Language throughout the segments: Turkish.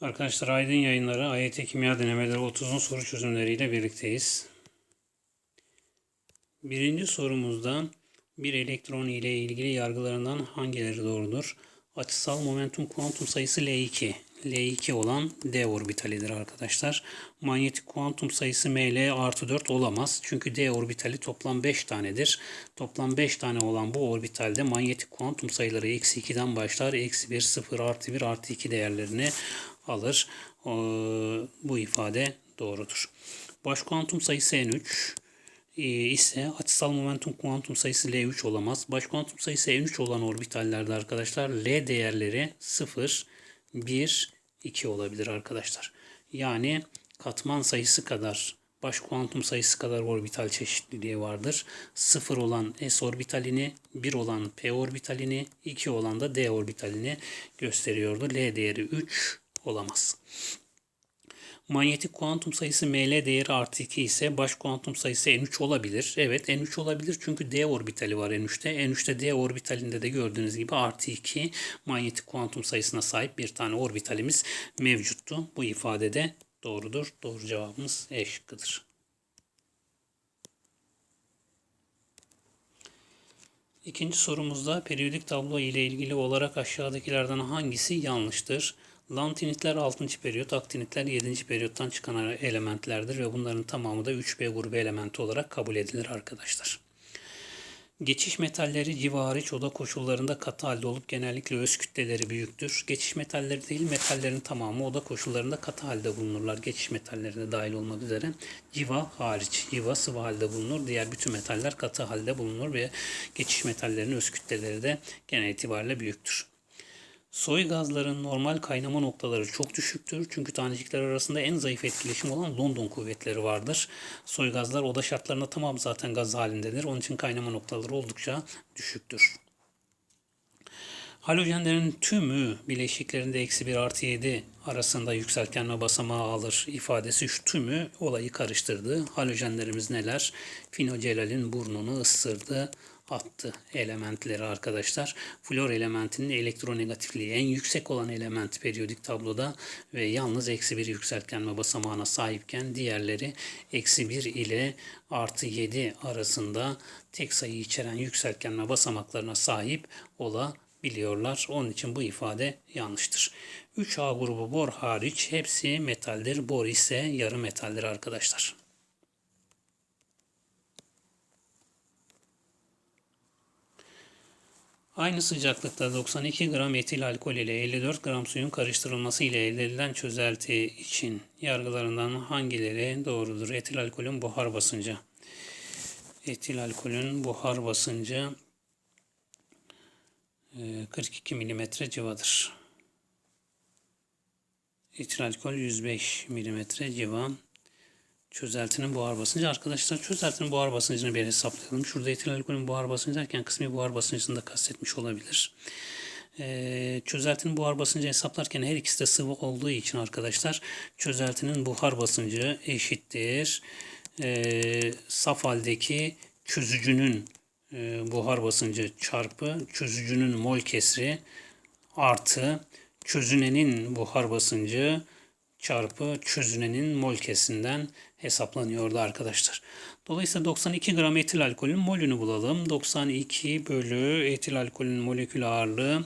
Arkadaşlar Aydın Yayınları AYT Kimya Denemeleri 30'un soru çözümleriyle birlikteyiz. Birinci sorumuzda bir elektron ile ilgili yargılarından hangileri doğrudur? Açısal momentum kuantum sayısı L2. L2 olan D orbitalidir arkadaşlar. Manyetik kuantum sayısı ML artı 4 olamaz. Çünkü D orbitali toplam 5 tanedir. Toplam 5 tane olan bu orbitalde manyetik kuantum sayıları eksi 2'den başlar. Eksi 1, 0, artı 1, artı 2 değerlerini alır. Ee, Bu ifade doğrudur. Baş kuantum sayısı N3 e, ise açısal momentum kuantum sayısı L3 olamaz. Baş kuantum sayısı N3 olan orbitallerde arkadaşlar L değerleri 0, 1, 2 olabilir arkadaşlar. Yani katman sayısı kadar baş kuantum sayısı kadar orbital çeşitliliği vardır. 0 olan S orbitalini, 1 olan P orbitalini, 2 olan da D orbitalini gösteriyordu. L değeri 3 olamaz. Manyetik kuantum sayısı ML değeri artı 2 ise baş kuantum sayısı N3 olabilir. Evet N3 olabilir çünkü D orbitali var N3'te. N3'te D orbitalinde de gördüğünüz gibi artı 2 manyetik kuantum sayısına sahip bir tane orbitalimiz mevcuttu. Bu ifadede doğrudur. Doğru cevabımız E şıkkıdır. İkinci sorumuzda periyodik tablo ile ilgili olarak aşağıdakilerden hangisi yanlıştır? Lantinitler 6. periyot, aktinitler 7. periyottan çıkan elementlerdir ve bunların tamamı da 3B grubu elementi olarak kabul edilir arkadaşlar. Geçiş metalleri civa hariç oda koşullarında katı halde olup genellikle öz kütleleri büyüktür. Geçiş metalleri değil metallerin tamamı oda koşullarında katı halde bulunurlar. Geçiş metallerine dahil olmak üzere. Civa hariç. Civa sıvı halde bulunur. Diğer bütün metaller katı halde bulunur ve geçiş metallerinin öz kütleleri de genel itibariyle büyüktür. Soy gazların normal kaynama noktaları çok düşüktür. Çünkü tanecikler arasında en zayıf etkileşim olan London kuvvetleri vardır. Soy gazlar oda şartlarında tamam zaten gaz halindedir. Onun için kaynama noktaları oldukça düşüktür. Halojenlerin tümü bileşiklerinde eksi 1 artı 7 arasında yükseltgenme basamağı alır ifadesi şu tümü olayı karıştırdı. Halojenlerimiz neler? Finocelalin burnunu ısırdı attı elementleri arkadaşlar. Flor elementinin elektronegatifliği en yüksek olan element periyodik tabloda ve yalnız eksi bir yükseltgenme basamağına sahipken diğerleri eksi 1 ile artı 7 arasında tek sayı içeren yükseltgenme basamaklarına sahip olabiliyorlar. Onun için bu ifade yanlıştır. 3A grubu bor hariç hepsi metaldir. Bor ise yarı metaldir arkadaşlar. Aynı sıcaklıkta 92 gram etil alkol ile 54 gram suyun karıştırılması ile elde edilen çözelti için yargılarından hangileri doğrudur? Etil alkolün buhar basıncı. Etil alkolün buhar basıncı 42 mm civadır. Etil alkol 105 mm civa. Çözeltinin buhar basıncı. Arkadaşlar çözeltinin buhar basıncını bir hesaplayalım. Şurada etil alkolün buhar basıncı derken kısmi buhar basıncını da kastetmiş olabilir. Ee, çözeltinin buhar basıncı hesaplarken her ikisi de sıvı olduğu için arkadaşlar çözeltinin buhar basıncı eşittir. Ee, saf haldeki çözücünün e, buhar basıncı çarpı çözücünün mol kesri artı çözünenin buhar basıncı çarpı çözünenin mol kesinden hesaplanıyordu arkadaşlar. Dolayısıyla 92 gram etil alkolün molünü bulalım. 92 bölü etil alkolün molekül ağırlığı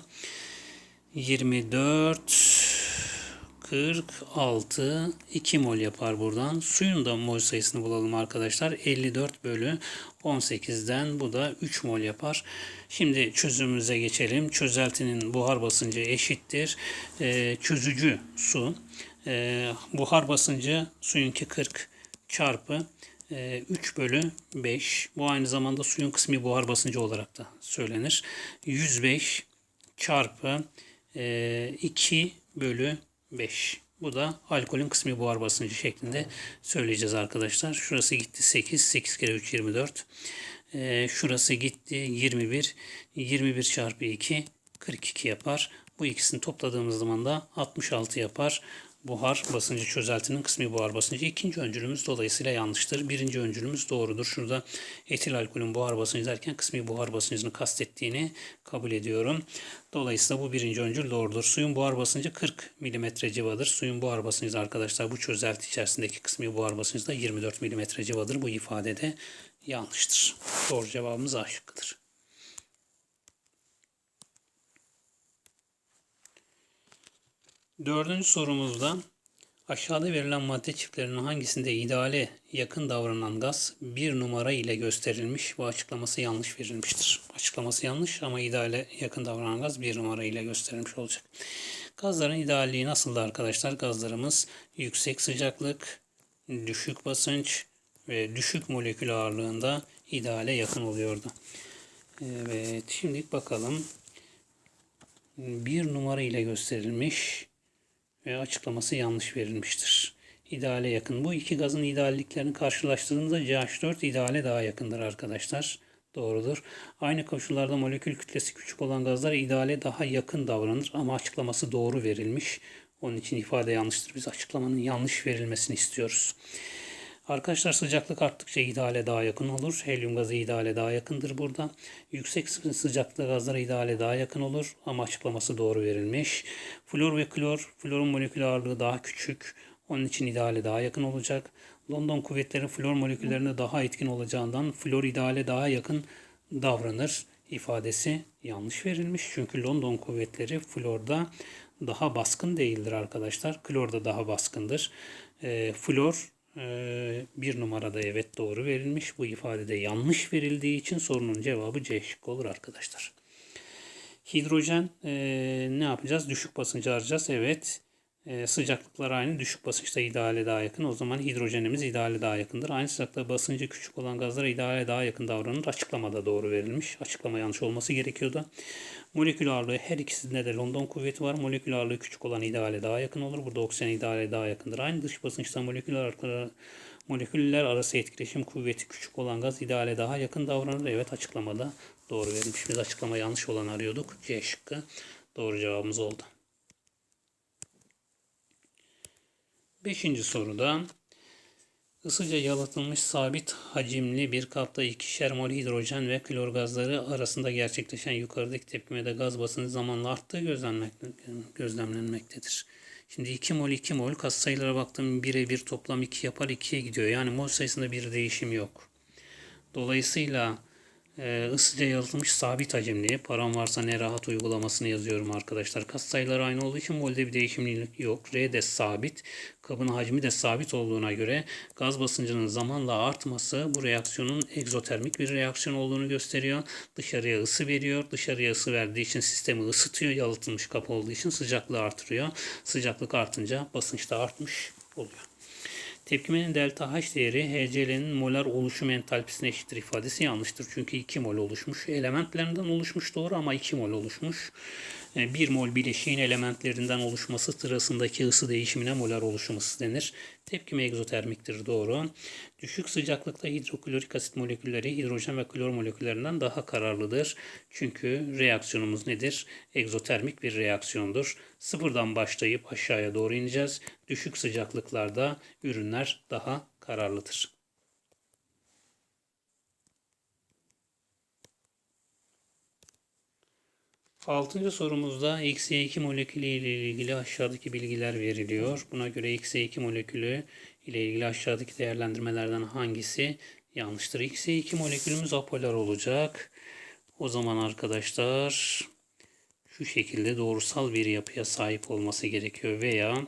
24 46 2 mol yapar buradan. Suyun da mol sayısını bulalım arkadaşlar. 54 bölü 18'den bu da 3 mol yapar. Şimdi çözümümüze geçelim. Çözeltinin buhar basıncı eşittir. Ee, çözücü su. Ee, buhar basıncı suyunki 40 çarpı 3 bölü 5. Bu aynı zamanda suyun kısmi buhar basıncı olarak da söylenir. 105 çarpı 2 bölü 5. Bu da alkolün kısmi buhar basıncı şeklinde söyleyeceğiz arkadaşlar. Şurası gitti 8. 8 kere 3 24. Şurası gitti 21. 21 çarpı 2 42 yapar. Bu ikisini topladığımız zaman da 66 yapar. Buhar basıncı çözeltinin kısmi buhar basıncı. İkinci öncülümüz dolayısıyla yanlıştır. Birinci öncülümüz doğrudur. Şurada etil alkolün buhar basıncı derken kısmi buhar basıncını kastettiğini kabul ediyorum. Dolayısıyla bu birinci öncül doğrudur. Suyun buhar basıncı 40 mm civadır. Suyun buhar basıncı arkadaşlar bu çözelti içerisindeki kısmi buhar basıncı da 24 mm civadır. Bu ifade de yanlıştır. Doğru cevabımız A şıkkıdır. Dördüncü sorumuzda aşağıda verilen madde çiftlerinin hangisinde ideale yakın davranan gaz bir numara ile gösterilmiş bu açıklaması yanlış verilmiştir. Açıklaması yanlış ama ideale yakın davranan gaz bir numara ile gösterilmiş olacak. Gazların idealliği nasıldı arkadaşlar? Gazlarımız yüksek sıcaklık, düşük basınç ve düşük molekül ağırlığında ideale yakın oluyordu. Evet, şimdi bakalım. Bir numara ile gösterilmiş ve açıklaması yanlış verilmiştir. İdeale yakın. Bu iki gazın idealliklerini karşılaştırdığımızda CH4 ideale daha yakındır arkadaşlar. Doğrudur. Aynı koşullarda molekül kütlesi küçük olan gazlar ideale daha yakın davranır ama açıklaması doğru verilmiş. Onun için ifade yanlıştır. Biz açıklamanın yanlış verilmesini istiyoruz. Arkadaşlar sıcaklık arttıkça ideale daha yakın olur. Helyum gazı ideale daha yakındır burada. Yüksek sıcaklıkta gazlara ideale daha yakın olur ama açıklaması doğru verilmiş. Flor ve klor, florun molekül ağırlığı daha küçük. Onun için ideale daha yakın olacak. London kuvvetleri flor moleküllerine daha etkin olacağından flor ideale daha yakın davranır ifadesi yanlış verilmiş. Çünkü London kuvvetleri florda daha baskın değildir arkadaşlar. Klorda daha baskındır. E, flor bir numarada evet doğru verilmiş. Bu ifadede yanlış verildiği için sorunun cevabı C şıkkı olur arkadaşlar. Hidrojen e, ne yapacağız? Düşük basınç arayacağız. Evet. E, sıcaklıklar aynı. Düşük basınçta ideale daha yakın. O zaman hidrojenimiz ideale daha yakındır. Aynı sıcaklıkta basıncı küçük olan gazlar ideale daha yakın davranır. Açıklamada doğru verilmiş. Açıklama yanlış olması gerekiyordu. Molekül ağırlığı her ikisinde de London kuvveti var. Molekül ağırlığı küçük olan ideale daha yakın olur. Burada oksijen ideale daha yakındır. Aynı dış basınçta moleküller moleküller arası etkileşim kuvveti küçük olan gaz ideale daha yakın davranır. Evet açıklamada doğru verilmiş. Biz açıklama yanlış olan arıyorduk. C şıkkı doğru cevabımız oldu. Beşinci soruda ısıca yalıtılmış sabit hacimli bir kapta ikişer mol hidrojen ve klor gazları arasında gerçekleşen yukarıdaki tepkimede gaz basıncı zamanla arttığı gözlemlenmektedir. Şimdi 2 mol 2 mol kas sayılara baktım 1'e 1 toplam 2 yapar 2'ye gidiyor. Yani mol sayısında bir değişim yok. Dolayısıyla e, ısıca yalıtılmış sabit hacimli. Param varsa ne rahat uygulamasını yazıyorum arkadaşlar. Kas sayıları aynı olduğu için molde bir değişimlilik yok. R de sabit. Kabın hacmi de sabit olduğuna göre gaz basıncının zamanla artması bu reaksiyonun egzotermik bir reaksiyon olduğunu gösteriyor. Dışarıya ısı veriyor. Dışarıya ısı verdiği için sistemi ısıtıyor. Yalıtılmış kapı olduğu için sıcaklığı artırıyor. Sıcaklık artınca basınç da artmış oluyor. Tepkimenin delta H değeri HCl'nin molar oluşum entalpisine eşittir ifadesi yanlıştır. Çünkü 2 mol oluşmuş. Elementlerinden oluşmuş doğru ama 2 mol oluşmuş. 1 e, mol bileşiğin elementlerinden oluşması sırasındaki ısı değişimine molar oluşum ısı denir. Tepkime egzotermiktir doğru. Düşük sıcaklıkta hidroklorik asit molekülleri hidrojen ve klor moleküllerinden daha kararlıdır. Çünkü reaksiyonumuz nedir? Egzotermik bir reaksiyondur. Sıfırdan başlayıp aşağıya doğru ineceğiz. Düşük sıcaklıklarda ürünler daha kararlıdır. Altıncı sorumuzda XY2 molekülü ile ilgili aşağıdaki bilgiler veriliyor. Buna göre XY2 molekülü ile ilgili aşağıdaki değerlendirmelerden hangisi yanlıştır? XY2 molekülümüz apolar olacak. O zaman arkadaşlar şu şekilde doğrusal bir yapıya sahip olması gerekiyor veya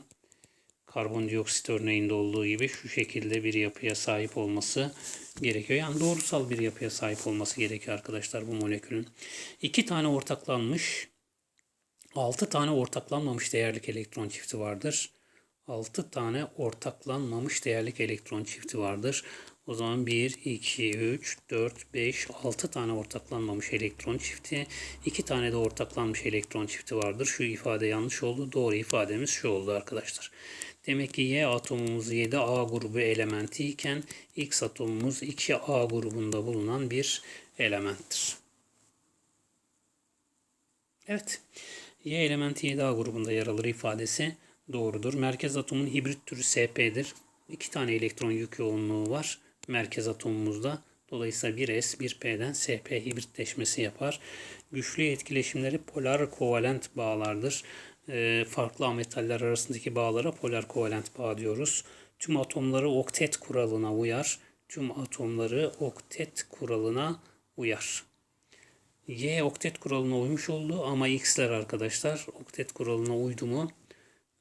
karbondioksit örneğinde olduğu gibi şu şekilde bir yapıya sahip olması gerekiyor. Yani doğrusal bir yapıya sahip olması gerekiyor arkadaşlar bu molekülün. İki tane ortaklanmış, altı tane ortaklanmamış değerlik elektron çifti vardır. 6 tane ortaklanmamış değerlik elektron çifti vardır. O zaman 1, 2, 3, 4, 5, 6 tane ortaklanmamış elektron çifti. 2 tane de ortaklanmış elektron çifti vardır. Şu ifade yanlış oldu. Doğru ifademiz şu oldu arkadaşlar. Demek ki Y atomumuz 7A grubu elementi iken X atomumuz 2A grubunda bulunan bir elementtir. Evet. Y elementi 7A grubunda yer alır ifadesi doğrudur. Merkez atomun hibrit türü SP'dir. İki tane elektron yük yoğunluğu var merkez atomumuzda. Dolayısıyla 1s 1p'den sp hibritleşmesi yapar. Güçlü etkileşimleri polar kovalent bağlardır. Ee, farklı ametaller arasındaki bağlara polar kovalent bağ diyoruz. Tüm atomları oktet kuralına uyar. Tüm atomları oktet kuralına uyar. Y oktet kuralına uymuş oldu ama X'ler arkadaşlar oktet kuralına uydu mu?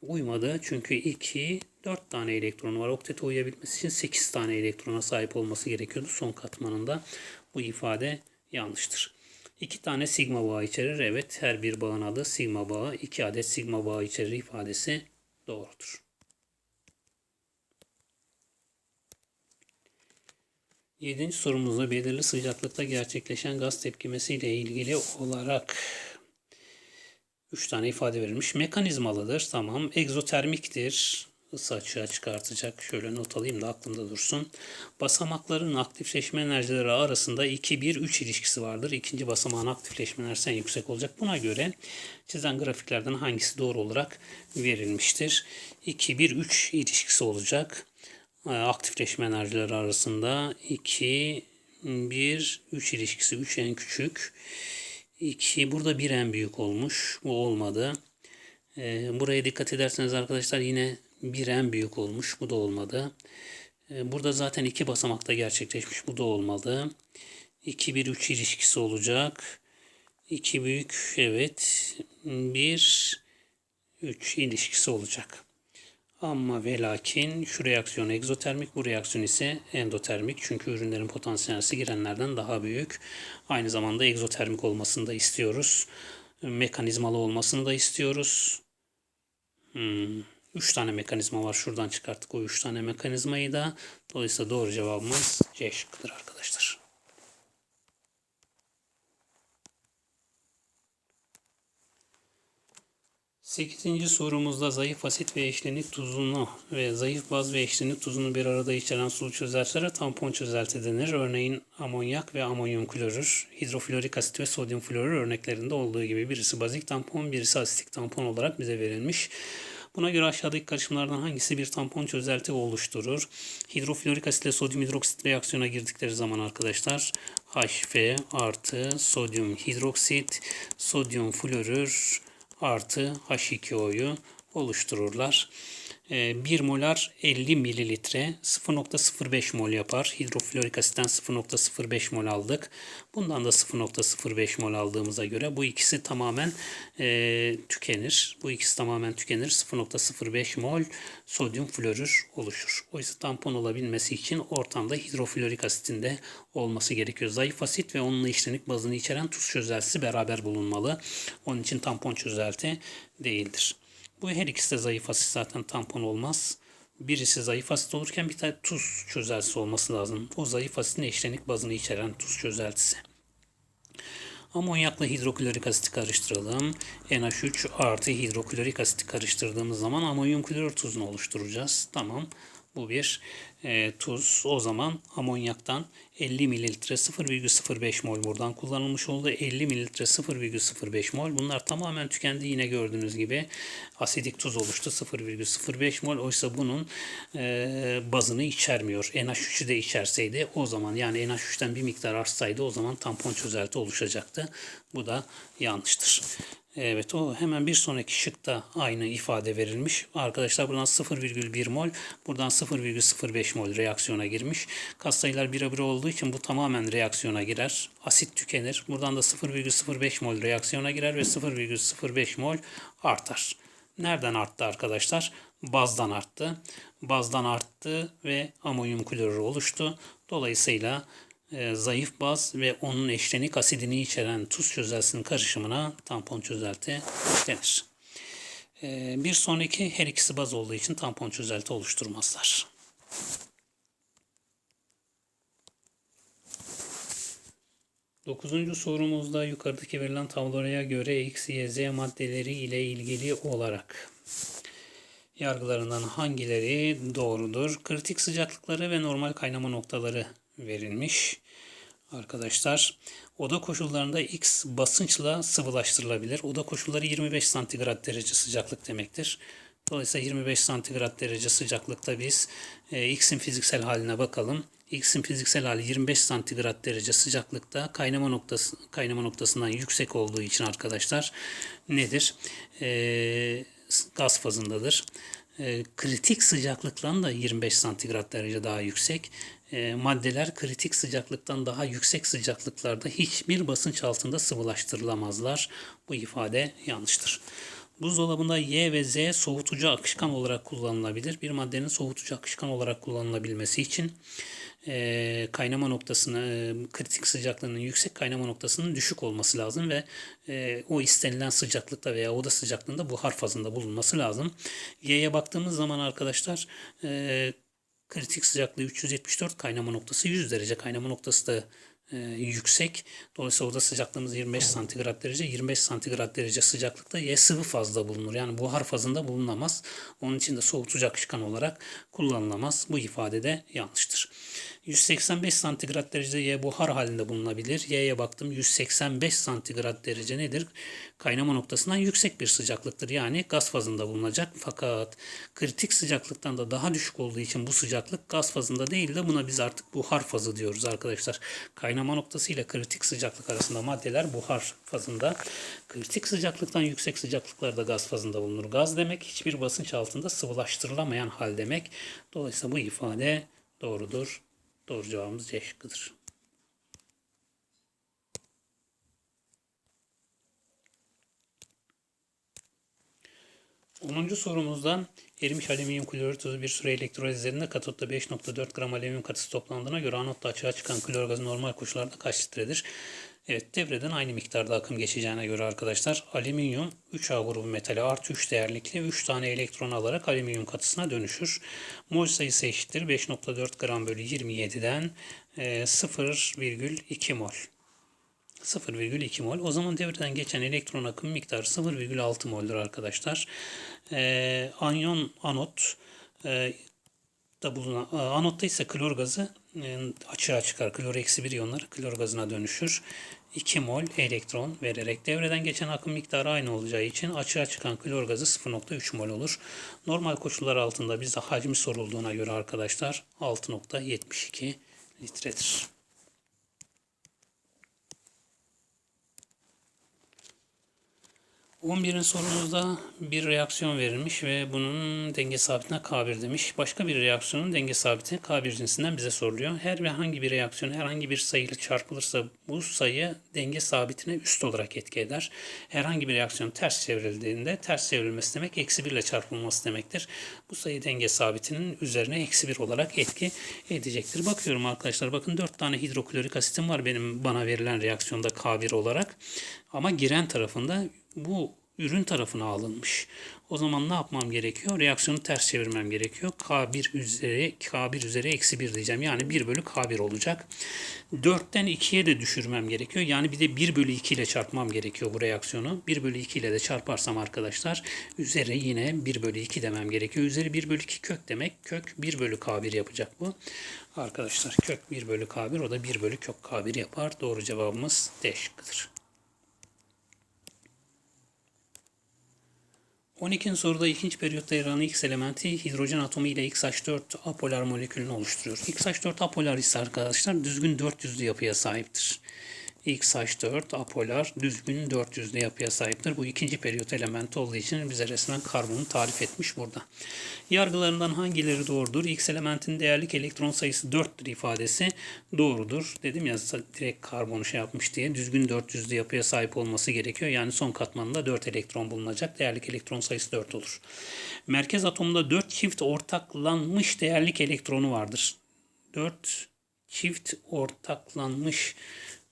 Uymadı çünkü 2, 4 tane elektronu var. Oktete uyabilmesi için 8 tane elektrona sahip olması gerekiyordu son katmanında. Bu ifade yanlıştır. 2 tane sigma bağı içerir. Evet her bir bağın adı sigma bağı. 2 adet sigma bağı içerir ifadesi doğrudur. Yedinci sorumuzda belirli sıcaklıkta gerçekleşen gaz tepkimesi ile ilgili olarak 3 tane ifade verilmiş. Mekanizmalıdır. Tamam. Egzotermiktir. Isı açığa çıkartacak. Şöyle not alayım da aklımda dursun. Basamakların aktifleşme enerjileri arasında 2-1-3 ilişkisi vardır. İkinci basamağın aktifleşme enerjisi en yüksek olacak. Buna göre çizen grafiklerden hangisi doğru olarak verilmiştir? 2-1-3 ilişkisi olacak. Ee, aktifleşme enerjileri arasında 2 1 3 ilişkisi 3 en küçük. 2 burada bir en büyük olmuş. Bu olmadı. Ee, buraya dikkat ederseniz arkadaşlar yine bir en büyük olmuş. Bu da olmadı. Ee, burada zaten iki basamakta gerçekleşmiş. Bu da olmadı. 2 1 3 ilişkisi olacak. 2 büyük evet. 1 3 ilişkisi olacak. Ama ve lakin şu reaksiyon egzotermik, bu reaksiyon ise endotermik. Çünkü ürünlerin potansiyelisi girenlerden daha büyük. Aynı zamanda egzotermik olmasını da istiyoruz. Mekanizmalı olmasını da istiyoruz. Hmm. Üç tane mekanizma var. Şuradan çıkarttık o üç tane mekanizmayı da. Dolayısıyla doğru cevabımız C şıkkıdır arkadaşlar. Sekizinci sorumuzda zayıf asit ve eşlenik tuzunu ve zayıf baz ve eşlenik tuzunu bir arada içeren sulu çözeltilere tampon çözelti denir. Örneğin amonyak ve amonyum klorür, hidroflorik asit ve sodyum florür örneklerinde olduğu gibi birisi bazik tampon, birisi asitik tampon olarak bize verilmiş. Buna göre aşağıdaki karışımlardan hangisi bir tampon çözelti oluşturur? Hidroflorik asit ile sodyum hidroksit reaksiyona girdikleri zaman arkadaşlar HF artı sodyum hidroksit, sodyum florür, artı H2O'yu oluştururlar. 1 ee, molar 50 mililitre 0.05 mol yapar. Hidroflorik asitten 0.05 mol aldık. Bundan da 0.05 mol aldığımıza göre bu ikisi tamamen e, tükenir. Bu ikisi tamamen tükenir. 0.05 mol sodyum florür oluşur. Oysa tampon olabilmesi için ortamda hidroflorik asitinde olması gerekiyor. Zayıf asit ve onunla işlenik bazını içeren tuz çözeltisi beraber bulunmalı. Onun için tampon çözelti değildir. Bu her ikisi de zayıf asit zaten tampon olmaz. Birisi zayıf asit olurken bir tane tuz çözeltisi olması lazım. O zayıf asitin eşlenik bazını içeren tuz çözeltisi. Amonyakla hidroklorik asiti karıştıralım. NH3 artı hidroklorik asiti karıştırdığımız zaman amonyum klorür tuzunu oluşturacağız. Tamam. Bu bir e, tuz. O zaman amonyaktan 50 mililitre 0,05 mol buradan kullanılmış oldu. 50 mililitre 0,05 mol. Bunlar tamamen tükendi. Yine gördüğünüz gibi asidik tuz oluştu. 0,05 mol. Oysa bunun e, bazını içermiyor. NH3'ü de içerseydi o zaman yani NH3'ten bir miktar artsaydı o zaman tampon çözelti oluşacaktı. Bu da yanlıştır. Evet o hemen bir sonraki şıkta aynı ifade verilmiş. Arkadaşlar buradan 0,1 mol, buradan 0,05 mol reaksiyona girmiş. Katsayılar bire bir olduğu için bu tamamen reaksiyona girer. Asit tükenir. Buradan da 0,05 mol reaksiyona girer ve 0,05 mol artar. Nereden arttı arkadaşlar? Bazdan arttı. Bazdan arttı ve amonyum klorürü oluştu. Dolayısıyla e, zayıf baz ve onun eşlenik asidini içeren tuz çözeltisinin karışımına tampon çözelti denir. E, bir sonraki her ikisi baz olduğu için tampon çözelti oluşturmazlar. Dokuzuncu sorumuzda yukarıdaki verilen tabloya göre X, Y, Z maddeleri ile ilgili olarak yargılarından hangileri doğrudur? Kritik sıcaklıkları ve normal kaynama noktaları verilmiş. Arkadaşlar oda koşullarında X basınçla sıvılaştırılabilir. Oda koşulları 25 santigrat derece sıcaklık demektir. Dolayısıyla 25 santigrat derece sıcaklıkta biz e, X'in fiziksel haline bakalım. X'in fiziksel hali 25 santigrat derece sıcaklıkta kaynama noktası kaynama noktasından yüksek olduğu için arkadaşlar nedir? E, gaz fazındadır. E, kritik sıcaklıktan da 25 santigrat derece daha yüksek. E, maddeler kritik sıcaklıktan daha yüksek sıcaklıklarda hiçbir basınç altında sıvılaştırılamazlar. Bu ifade yanlıştır. Buzdolabında Y ve Z soğutucu akışkan olarak kullanılabilir. Bir maddenin soğutucu akışkan olarak kullanılabilmesi için e, kaynama noktasını, e, kritik sıcaklığının yüksek kaynama noktasının düşük olması lazım ve e, o istenilen sıcaklıkta veya oda sıcaklığında buhar fazında bulunması lazım. Y'ye baktığımız zaman arkadaşlar e, kritik sıcaklığı 374 kaynama noktası 100 derece kaynama noktası da e, yüksek. Dolayısıyla oda sıcaklığımız 25 santigrat derece. 25 santigrat derece sıcaklıkta Y sıvı fazla bulunur. Yani buhar fazında bulunamaz. Onun için de soğutucu akışkan olarak kullanılamaz. Bu ifade de yanlıştır. 185 santigrat derecede Y buhar halinde bulunabilir. Y'ye baktım 185 santigrat derece nedir? Kaynama noktasından yüksek bir sıcaklıktır. Yani gaz fazında bulunacak. Fakat kritik sıcaklıktan da daha düşük olduğu için bu sıcaklık gaz fazında değil de buna biz artık buhar fazı diyoruz arkadaşlar. Kaynama noktası ile kritik sıcaklık arasında maddeler buhar fazında. Kritik sıcaklıktan yüksek sıcaklıklarda gaz fazında bulunur. Gaz demek hiçbir basınç altında sıvılaştırılamayan hal demek. Dolayısıyla bu ifade doğrudur. Doğru cevabımız C şıkkıdır. 10. sorumuzdan erimiş alüminyum klorür tuzu bir süre elektroliz üzerinde katotta 5.4 gram alüminyum katısı toplandığına göre anotta açığa çıkan klor gazı normal koşullarda kaç litredir? Evet devreden aynı miktarda akım geçeceğine göre arkadaşlar alüminyum 3A grubu metali artı 3 değerlikli 3 tane elektron alarak alüminyum katısına dönüşür. Mol sayısı eşittir 5.4 gram bölü 27'den 0,2 mol. 0,2 mol. O zaman devreden geçen elektron akım miktarı 0,6 mol'dur arkadaşlar. Ee, anyon anot e, da bulunan e, anotta ise klor gazı e, açığa çıkar. Klor eksi 1 iyonları klor gazına dönüşür. 2 mol elektron vererek devreden geçen akım miktarı aynı olacağı için açığa çıkan klor gazı 0.3 mol olur. Normal koşullar altında bize hacmi sorulduğuna göre arkadaşlar 6.72 litredir. 11'in sorumuzda bir reaksiyon verilmiş ve bunun denge sabitine K1 demiş. Başka bir reaksiyonun denge sabiti K1 cinsinden bize soruluyor. Her ve hangi bir reaksiyon herhangi bir sayıyla çarpılırsa bu sayı denge sabitine üst olarak etki eder. Herhangi bir reaksiyon ters çevrildiğinde ters çevrilmesi demek eksi 1 ile çarpılması demektir. Bu sayı denge sabitinin üzerine eksi 1 olarak etki edecektir. Bakıyorum arkadaşlar bakın 4 tane hidroklorik asitim var benim bana verilen reaksiyonda K1 olarak. Ama giren tarafında bu ürün tarafına alınmış. O zaman ne yapmam gerekiyor? Reaksiyonu ters çevirmem gerekiyor. K1 üzeri K1 üzeri eksi 1 diyeceğim. Yani 1 bölü K1 olacak. 4'ten 2'ye de düşürmem gerekiyor. Yani bir de 1 bölü 2 ile çarpmam gerekiyor bu reaksiyonu. 1 bölü 2 ile de çarparsam arkadaşlar üzeri yine 1 bölü 2 demem gerekiyor. Üzeri 1 bölü 2 kök demek. Kök 1 bölü K1 yapacak bu. Arkadaşlar kök 1 bölü K1 o da 1 bölü kök K1 yapar. Doğru cevabımız D şıkkıdır. 12. soruda ikinci periyotta yer alan X elementi hidrojen atomu ile XH4 apolar molekülünü oluşturuyor. XH4 apolar ise arkadaşlar düzgün 400'lü yapıya sahiptir. XH4 apolar düzgün 400'lü yapıya sahiptir. Bu ikinci periyot elementi olduğu için bize resmen karbonu tarif etmiş burada. Yargılarından hangileri doğrudur? X elementin değerlik elektron sayısı 4'tür ifadesi doğrudur. Dedim ya direkt karbonu şey yapmış diye düzgün 400'lü yapıya sahip olması gerekiyor. Yani son katmanında 4 elektron bulunacak. Değerlik elektron sayısı 4 olur. Merkez atomda 4 çift ortaklanmış değerlik elektronu vardır. 4 çift ortaklanmış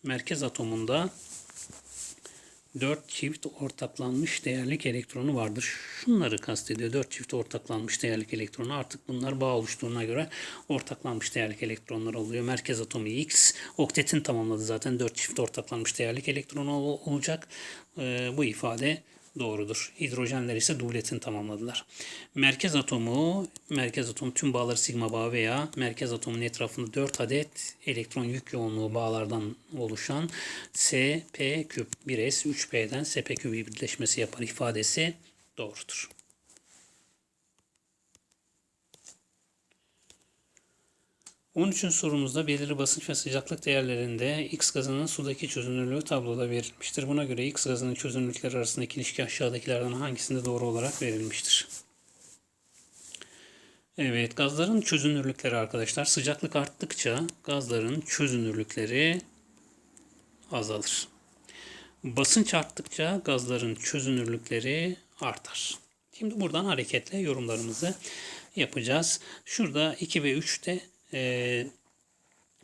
merkez atomunda 4 çift ortaklanmış değerlik elektronu vardır. Şunları kastediyor. 4 çift ortaklanmış değerlik elektronu. Artık bunlar bağ oluştuğuna göre ortaklanmış değerlik elektronlar oluyor. Merkez atomu X. Oktetin tamamladı zaten. 4 çift ortaklanmış değerlik elektronu olacak. Ee, bu ifade doğrudur. Hidrojenler ise dubletini tamamladılar. Merkez atomu, merkez atom tüm bağları sigma bağı veya merkez atomun etrafında 4 adet elektron yük yoğunluğu bağlardan oluşan SP küp 1S 3P'den SP küp birleşmesi yapar ifadesi doğrudur. 13. sorumuzda belirli basınç ve sıcaklık değerlerinde X gazının sudaki çözünürlüğü tabloda verilmiştir. Buna göre X gazının çözünürlükleri arasındaki ilişki aşağıdakilerden hangisinde doğru olarak verilmiştir? Evet, gazların çözünürlükleri arkadaşlar. Sıcaklık arttıkça gazların çözünürlükleri azalır. Basınç arttıkça gazların çözünürlükleri artar. Şimdi buradan hareketle yorumlarımızı yapacağız. Şurada 2 ve 3'te e,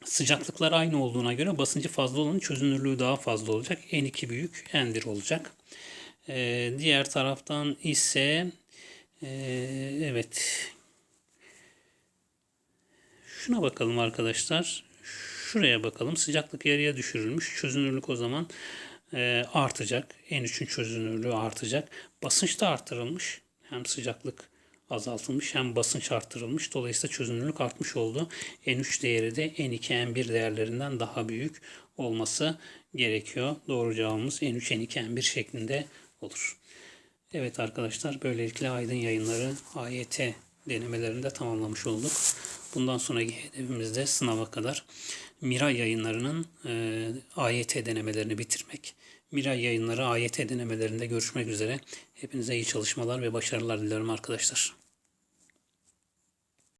sıcaklıklar aynı olduğuna göre basıncı fazla olanın çözünürlüğü daha fazla olacak. N2 büyük, N1 olacak. E, diğer taraftan ise e, evet şuna bakalım arkadaşlar. Şuraya bakalım. Sıcaklık yarıya düşürülmüş. Çözünürlük o zaman e, artacak. N3'ün çözünürlüğü artacak. Basınç da artırılmış. Hem sıcaklık azaltılmış hem basınç artırılmış. Dolayısıyla çözünürlük artmış oldu. N3 değeri de N2, N1 değerlerinden daha büyük olması gerekiyor. Doğru cevabımız N3, N2, N1 şeklinde olur. Evet arkadaşlar böylelikle Aydın yayınları AYT denemelerini de tamamlamış olduk. Bundan sonraki hedefimiz de sınava kadar Miray yayınlarının e, AYT denemelerini bitirmek. Miray yayınları AYT denemelerinde görüşmek üzere. Hepinize iyi çalışmalar ve başarılar dilerim arkadaşlar.